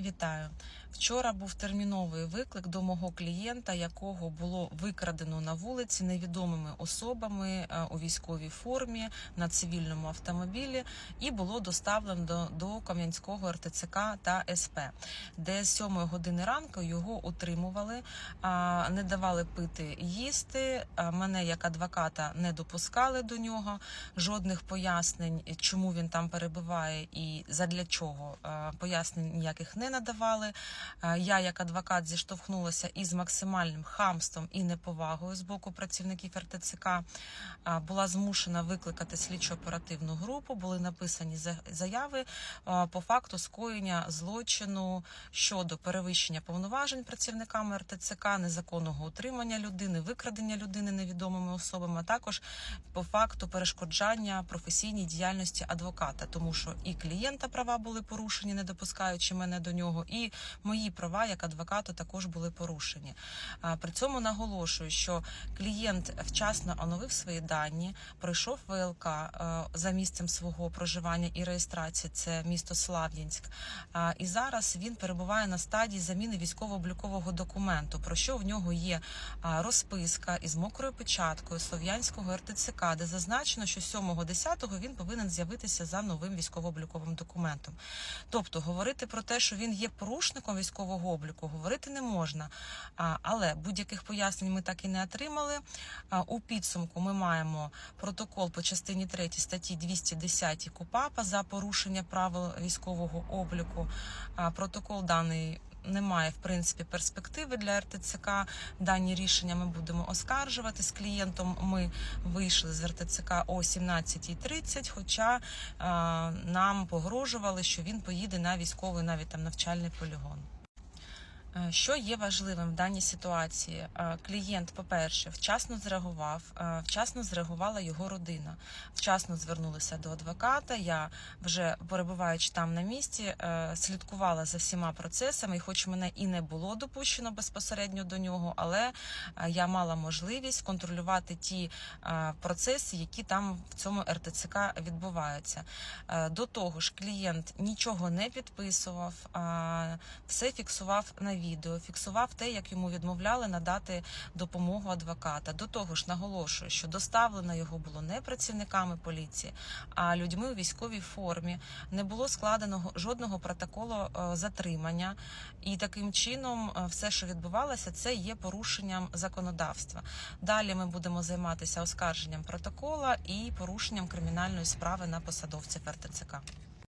Вітаю. Вчора був терміновий виклик до мого клієнта, якого було викрадено на вулиці невідомими особами е, у військовій формі на цивільному автомобілі, і було доставлено до, до Кам'янського РТЦК та СП, де з 7 години ранку його утримували, не давали пити їсти. Мене як адвоката не допускали до нього. Жодних пояснень, чому він там перебуває і задля чого е, пояснень ніяких не надавали. Е, Я, як адвокат, зіштовхнулася із максимальним хамством і неповагою з боку працівників РТЦК. Е, Була змушена викликати слідчо-оперативну групу. Були написані заяви е, по факту скоєння злочину щодо перевищення повноважень працівниками РТЦК, незаконного утримання людини, викрадення людини невідомими особами, а також по факту перешкоджання професійній діяльності адвоката, тому що і клієнта права були порушені, не допускаючи мене до нього, і мої права як адвоката також були порушені. При цьому наголошую, що клієнт вчасно оновив свої дані, пройшов ВЛК за місцем свого проживання і реєстрації. Це місто Слав'янськ. І зараз він перебуває на стадії заміни військово-облікового документу, про що в нього є розписка із мокрою печаткою Слов'янського РТЦК, де зазначено, що 7.10 він повинен з'явитися за новим військово-обліковим документом. Тобто говорити про те, що він є порушником військового обліку, говорити не можна. Але будь-яких пояснень ми так і не отримали. У підсумку ми маємо протокол по частині 3 статті 210 КУПАПа за порушення правил військового обліку. Протокол даний. Немає в принципі перспективи для РТЦК. Дані рішення ми будемо оскаржувати з клієнтом. Ми вийшли з РТЦК о 17.30, Хоча е, нам погрожували, що він поїде на військовий навіть там навчальний полігон. Е, Що є важливим в даній ситуації? Е, Клієнт, по-перше, вчасно зреагував, е, вчасно зреагувала його родина, вчасно звернулися до адвоката. Я вже перебуваючи там на місці, слідкувала за всіма процесами, і хоч мене і не було допущено безпосередньо до нього, але я мала можливість контролювати ті процеси, які там в цьому РТЦК відбуваються. До того ж, клієнт нічого не підписував, все фіксував на відео, фіксував те, як йому відмовляли надати допомогу адвоката. До того ж, наголошую, що доставлено його було не працівниками поліції, а людьми у військовій формі. Не було складено жодного протоколу е, затримання, і таким чином е, все, що відбувалося, це є порушенням законодавства. Далі ми будемо займатися оскарженням протокола і порушенням кримінальної справи на посадовців РТЦК.